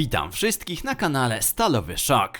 Witam wszystkich na kanale Stalowy Szok.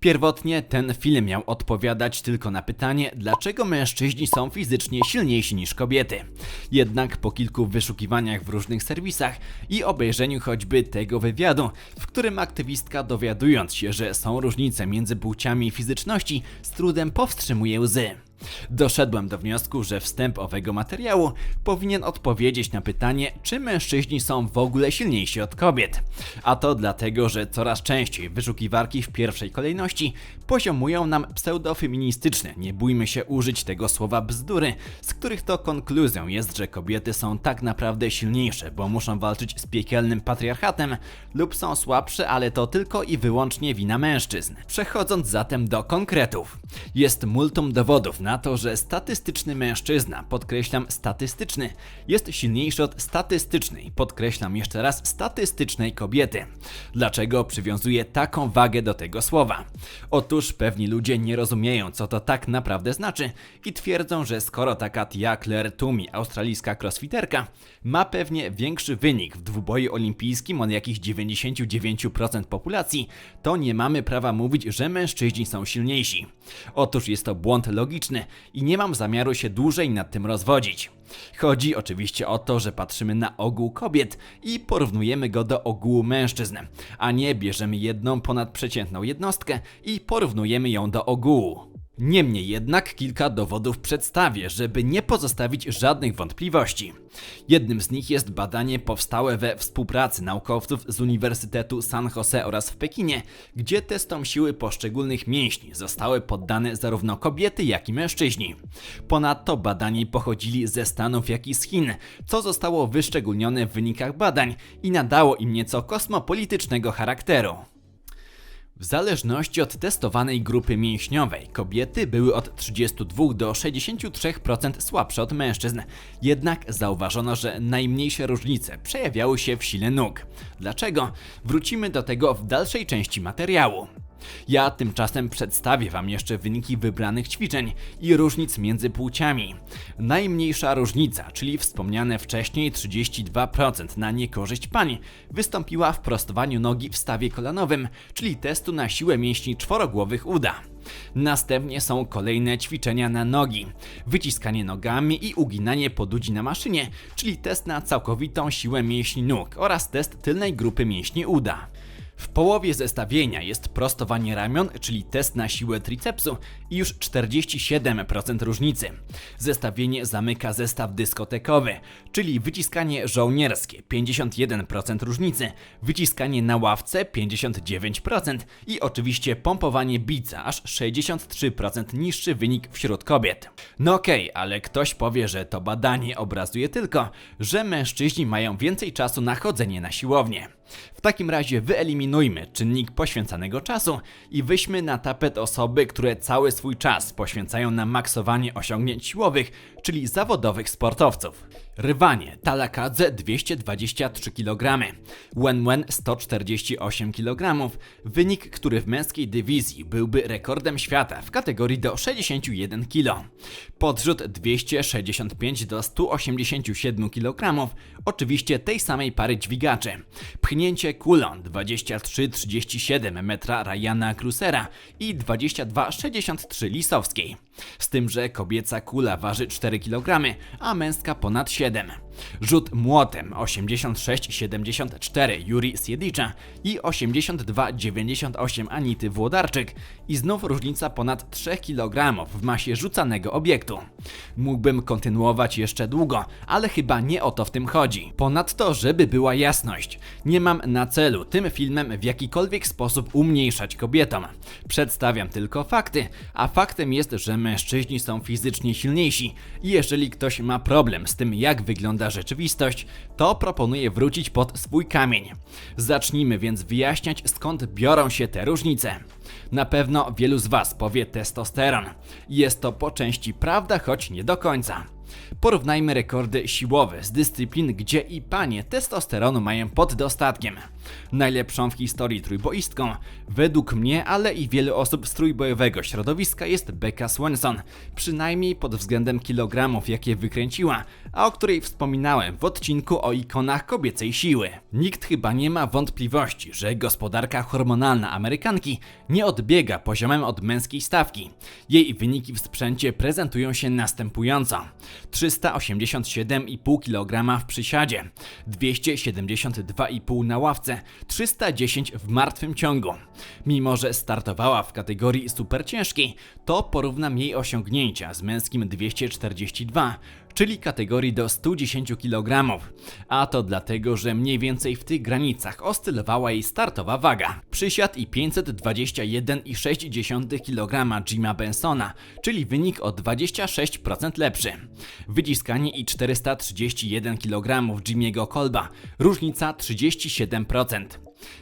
Pierwotnie ten film miał odpowiadać tylko na pytanie, dlaczego mężczyźni są fizycznie silniejsi niż kobiety. Jednak po kilku wyszukiwaniach w różnych serwisach i obejrzeniu choćby tego wywiadu, w którym aktywistka dowiadując się, że są różnice między płciami fizyczności, z trudem powstrzymuje łzy. Doszedłem do wniosku, że wstęp owego materiału powinien odpowiedzieć na pytanie, czy mężczyźni są w ogóle silniejsi od kobiet. A to dlatego, że coraz częściej wyszukiwarki w pierwszej kolejności poziomują nam pseudofeministyczne, nie bójmy się użyć tego słowa bzdury, z których to konkluzją jest, że kobiety są tak naprawdę silniejsze, bo muszą walczyć z piekielnym patriarchatem lub są słabsze, ale to tylko i wyłącznie wina mężczyzn. Przechodząc zatem do konkretów. Jest multum dowodów na to, że statystyczny mężczyzna, podkreślam statystyczny, jest silniejszy od statystycznej, podkreślam jeszcze raz statystycznej kobiety. Dlaczego przywiązuję taką wagę do tego słowa? Otóż pewni ludzie nie rozumieją, co to tak naprawdę znaczy i twierdzą, że skoro taka Tia Claire Tumi, australijska crossfiterka, ma pewnie większy wynik w dwuboju olimpijskim od jakichś 99% populacji, to nie mamy prawa mówić, że mężczyźni są silniejsi. Otóż jest to błąd logiczny i nie mam zamiaru się dłużej nad tym rozwodzić. Chodzi oczywiście o to, że patrzymy na ogół kobiet i porównujemy go do ogółu mężczyzn, a nie bierzemy jedną ponadprzeciętną jednostkę i porównujemy ją do ogółu. Niemniej jednak kilka dowodów przedstawię, żeby nie pozostawić żadnych wątpliwości. Jednym z nich jest badanie powstałe we współpracy naukowców z Uniwersytetu San Jose oraz w Pekinie, gdzie testom siły poszczególnych mięśni zostały poddane zarówno kobiety, jak i mężczyźni. Ponadto badani pochodzili ze Stanów, jak i z Chin, co zostało wyszczególnione w wynikach badań i nadało im nieco kosmopolitycznego charakteru. W zależności od testowanej grupy mięśniowej, kobiety były od 32 do 63% słabsze od mężczyzn. Jednak zauważono, że najmniejsze różnice przejawiały się w sile nóg. Dlaczego? Wrócimy do tego w dalszej części materiału. Ja tymczasem przedstawię Wam jeszcze wyniki wybranych ćwiczeń i różnic między płciami. Najmniejsza różnica, czyli wspomniane wcześniej 32% na niekorzyść pań, wystąpiła w prostowaniu nogi w stawie kolanowym, czyli testu na siłę mięśni czworogłowych uda. Następnie są kolejne ćwiczenia na nogi, wyciskanie nogami i uginanie podudzi na maszynie, czyli test na całkowitą siłę mięśni nóg oraz test tylnej grupy mięśni uda. W połowie zestawienia jest prostowanie ramion, czyli test na siłę tricepsu i już 47% różnicy. Zestawienie zamyka zestaw dyskotekowy, czyli wyciskanie żołnierskie 51% różnicy, wyciskanie na ławce 59% i oczywiście pompowanie bica aż 63% niższy wynik wśród kobiet. No okej, okay, ale ktoś powie, że to badanie obrazuje tylko, że mężczyźni mają więcej czasu na chodzenie na siłownię. W takim razie wyeliminujmy czynnik poświęcanego czasu i weźmy na tapet osoby, które cały swój czas poświęcają na maksowanie osiągnięć siłowych, czyli zawodowych sportowców. Rywanie Talakadze 223 kg, Wenwen 148 kg, wynik, który w męskiej dywizji byłby rekordem świata w kategorii do 61 kg. Podrzut 265 do 187 kg, oczywiście tej samej pary dźwigaczy. Pchnięcie kulą 23,37 metra Ryana Krusera i 22,63 Lisowskiej. Z tym, że kobieca kula waży 4 kg, a męska ponad 7. Rzut młotem 86,74 Juri Siedicza i 82,98 Anity Włodarczyk i znów różnica ponad 3 kg w masie rzucanego obiektu. Mógłbym kontynuować jeszcze długo, ale chyba nie o to w tym chodzi. Ponadto, żeby była jasność, nie mam na celu tym filmem w jakikolwiek sposób umniejszać kobietom. Przedstawiam tylko fakty, a faktem jest, że mężczyźni są fizycznie silniejsi i jeżeli ktoś ma problem z tym jak wygląda rzeczywistość, to proponuję wrócić pod swój kamień. Zacznijmy więc wyjaśniać skąd biorą się te różnice. Na pewno wielu z Was powie testosteron. Jest to po części prawda, choć nie do końca. Porównajmy rekordy siłowe z dyscyplin, gdzie i panie testosteronu mają pod dostatkiem. Najlepszą w historii trójboistką, według mnie, ale i wielu osób z trójbojowego środowiska jest Becca Swenson, przynajmniej pod względem kilogramów, jakie wykręciła, a o której wspominałem w odcinku o ikonach kobiecej siły. Nikt chyba nie ma wątpliwości, że gospodarka hormonalna Amerykanki nie odbiega poziomem od męskiej stawki. Jej wyniki w sprzęcie prezentują się następująco: 387,5 kg w przysiadzie, 272,5 na ławce, 310 w martwym ciągu. Mimo, że startowała w kategorii superciężkiej, to porównam jej osiągnięcia z męskim 242, czyli kategorii do 110 kg. A to dlatego, że mniej więcej w tych granicach oscylowała jej startowa waga. Przysiad i 521,6 kg Jima Bensona, czyli wynik o 26% lepszy. Wyciskanie i 431 kg Jimiego Kolba, różnica 37%.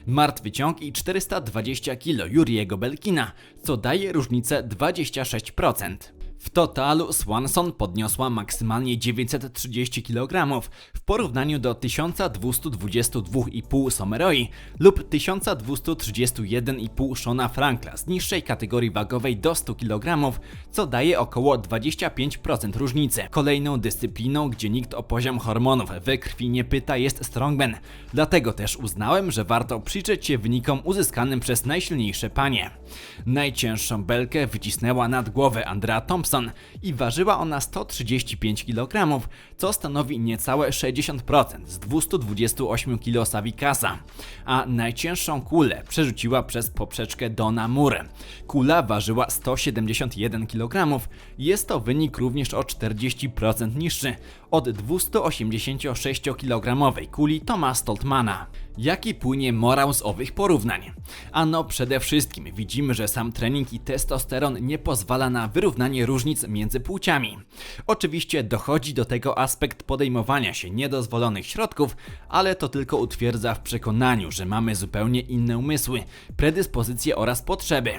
Martwy ciąg i 420 kg Juriego Belkina, co daje różnicę 26%. W totalu Swanson podniosła maksymalnie 930 kg w porównaniu do 1222,5 Someroi lub 1231,5 Shona Frankla z niższej kategorii wagowej do 100 kg, co daje około 25% różnicy. Kolejną dyscypliną, gdzie nikt o poziom hormonów we krwi nie pyta jest strongman, dlatego też uznałem, że warto przyjrzeć się wynikom uzyskanym przez najsilniejsze panie. Najcięższą belkę wycisnęła nad głowę Andrea Thompson, i ważyła ona 135 kg, co stanowi niecałe 60% z 228 kg Savikasa, a najcięższą kulę przerzuciła przez poprzeczkę Dona Moore. Kula ważyła 171 kg, jest to wynik również o 40% niższy od 286-kilogramowej kuli Toma Stoltmana. Jaki płynie morał z owych porównań? Ano przede wszystkim widzimy, że sam trening i testosteron nie pozwala na wyrównanie różnic między płciami. Oczywiście dochodzi do tego aspekt podejmowania się niedozwolonych środków, ale to tylko utwierdza w przekonaniu, że mamy zupełnie inne umysły, predyspozycje oraz potrzeby.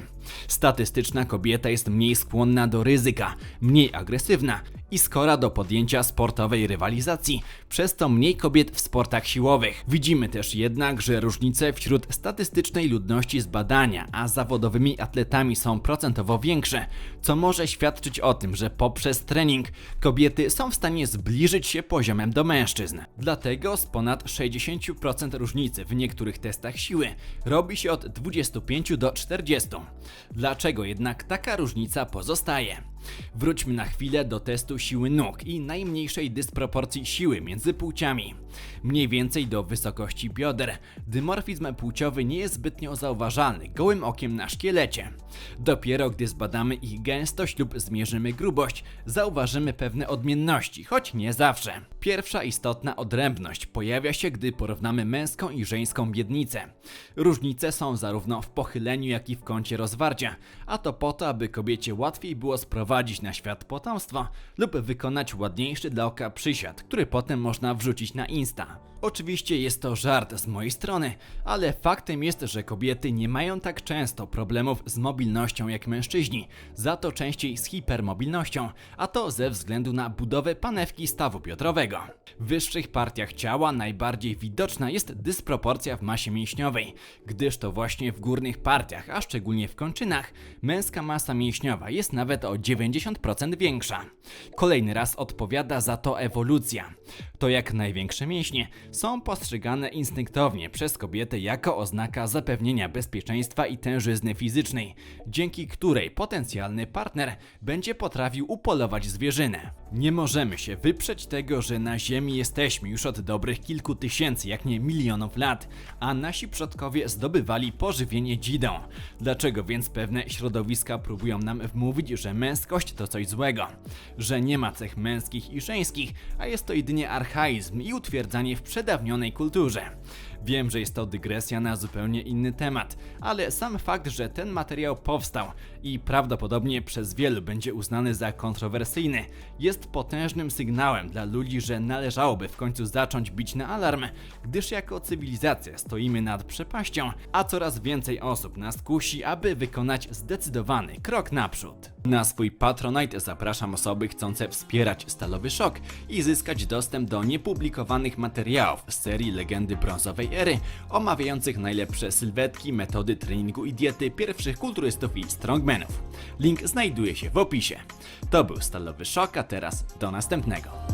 Statystyczna kobieta jest mniej skłonna do ryzyka, mniej agresywna i skora do podjęcia sportowej rywalizacji, przez to mniej kobiet w sportach siłowych. Widzimy też jednak, że różnice wśród statystycznej ludności z badania, a zawodowymi atletami są procentowo większe, co może świadczyć o tym, że poprzez trening kobiety są w stanie zbliżyć się poziomem do mężczyzn. Dlatego z ponad 60% różnicy w niektórych testach siły robi się od 25 do 40. Dlaczego jednak taka różnica pozostaje? Wróćmy na chwilę do testu siły nóg i najmniejszej dysproporcji siły między płciami. Mniej więcej do wysokości bioder. Dymorfizm płciowy nie jest zbytnio zauważalny gołym okiem na szkielecie. Dopiero gdy zbadamy ich gęstość lub zmierzymy grubość, zauważymy pewne odmienności, choć nie zawsze. Pierwsza istotna odrębność pojawia się, gdy porównamy męską i żeńską miednicę. Różnice są zarówno w pochyleniu, jak i w kącie rozwarcia, a to po to, aby kobiecie łatwiej było sprowadzić na świat potomstwo lub wykonać ładniejszy dla oka przysiad, który potem można wrzucić na Insta. Oczywiście jest to żart z mojej strony, ale faktem jest, że kobiety nie mają tak często problemów z mobilnością jak mężczyźni, za to częściej z hipermobilnością, a to ze względu na budowę panewki stawu biodrowego. W wyższych partiach ciała najbardziej widoczna jest dysproporcja w masie mięśniowej, gdyż to właśnie w górnych partiach, a szczególnie w kończynach, męska masa mięśniowa jest nawet o 90% większa. Kolejny raz odpowiada za to ewolucja. To jak największe mięśnie są postrzegane instynktownie przez kobiety jako oznaka zapewnienia bezpieczeństwa i tężyzny fizycznej, dzięki której potencjalny partner będzie potrafił upolować zwierzynę. Nie możemy się wyprzeć tego, że na Ziemi jesteśmy już od dobrych kilku tysięcy, jak nie milionów lat, a nasi przodkowie zdobywali pożywienie dzidą. Dlaczego więc pewne środowiska próbują nam wmówić, że męskość to coś złego, że nie ma cech męskich i żeńskich, a jest to jedynie archaizm i utwierdzanie w przedawnionej kulturze. Wiem, że jest to dygresja na zupełnie inny temat, ale sam fakt, że ten materiał powstał i prawdopodobnie przez wielu będzie uznany za kontrowersyjny, jest potężnym sygnałem dla ludzi, że należałoby w końcu zacząć bić na alarm, gdyż jako cywilizacja stoimy nad przepaścią, a coraz więcej osób nas kusi, aby wykonać zdecydowany krok naprzód. Na swój Patronite zapraszam osoby chcące wspierać Stalowy Szok i zyskać dostęp do niepublikowanych materiałów z serii Legendy Brązowej nowej ery, omawiających najlepsze sylwetki, metody treningu i diety pierwszych kulturystów i strongmanów. Link znajduje się w opisie. To był Stalowy Szok, a teraz do następnego.